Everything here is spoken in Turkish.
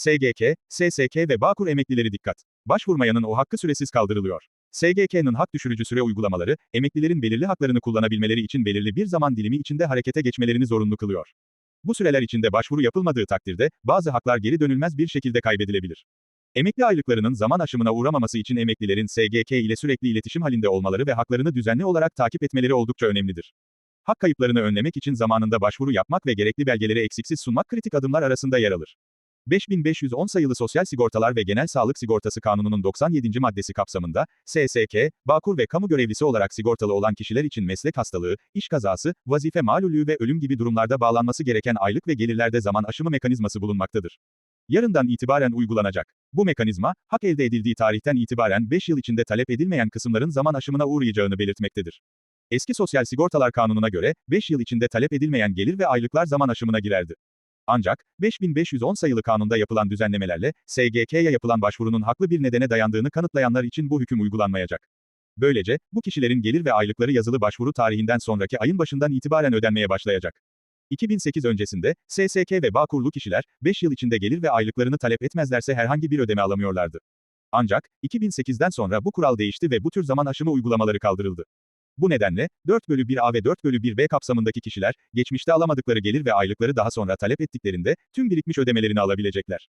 SGK, SSK ve Bağkur emeklileri dikkat. Başvurmayanın o hakkı süresiz kaldırılıyor. SGK'nın hak düşürücü süre uygulamaları, emeklilerin belirli haklarını kullanabilmeleri için belirli bir zaman dilimi içinde harekete geçmelerini zorunlu kılıyor. Bu süreler içinde başvuru yapılmadığı takdirde, bazı haklar geri dönülmez bir şekilde kaybedilebilir. Emekli aylıklarının zaman aşımına uğramaması için emeklilerin SGK ile sürekli iletişim halinde olmaları ve haklarını düzenli olarak takip etmeleri oldukça önemlidir. Hak kayıplarını önlemek için zamanında başvuru yapmak ve gerekli belgeleri eksiksiz sunmak kritik adımlar arasında yer alır. 5510 sayılı Sosyal Sigortalar ve Genel Sağlık Sigortası Kanunu'nun 97. maddesi kapsamında, SSK, Bağkur ve kamu görevlisi olarak sigortalı olan kişiler için meslek hastalığı, iş kazası, vazife malulü ve ölüm gibi durumlarda bağlanması gereken aylık ve gelirlerde zaman aşımı mekanizması bulunmaktadır. Yarından itibaren uygulanacak. Bu mekanizma, hak elde edildiği tarihten itibaren 5 yıl içinde talep edilmeyen kısımların zaman aşımına uğrayacağını belirtmektedir. Eski Sosyal Sigortalar Kanunu'na göre, 5 yıl içinde talep edilmeyen gelir ve aylıklar zaman aşımına girerdi. Ancak, 5510 sayılı kanunda yapılan düzenlemelerle, SGK'ya yapılan başvurunun haklı bir nedene dayandığını kanıtlayanlar için bu hüküm uygulanmayacak. Böylece, bu kişilerin gelir ve aylıkları yazılı başvuru tarihinden sonraki ayın başından itibaren ödenmeye başlayacak. 2008 öncesinde, SSK ve Bağkurlu kişiler, 5 yıl içinde gelir ve aylıklarını talep etmezlerse herhangi bir ödeme alamıyorlardı. Ancak, 2008'den sonra bu kural değişti ve bu tür zaman aşımı uygulamaları kaldırıldı. Bu nedenle, 4 bölü 1A ve 4 bölü 1B kapsamındaki kişiler, geçmişte alamadıkları gelir ve aylıkları daha sonra talep ettiklerinde, tüm birikmiş ödemelerini alabilecekler.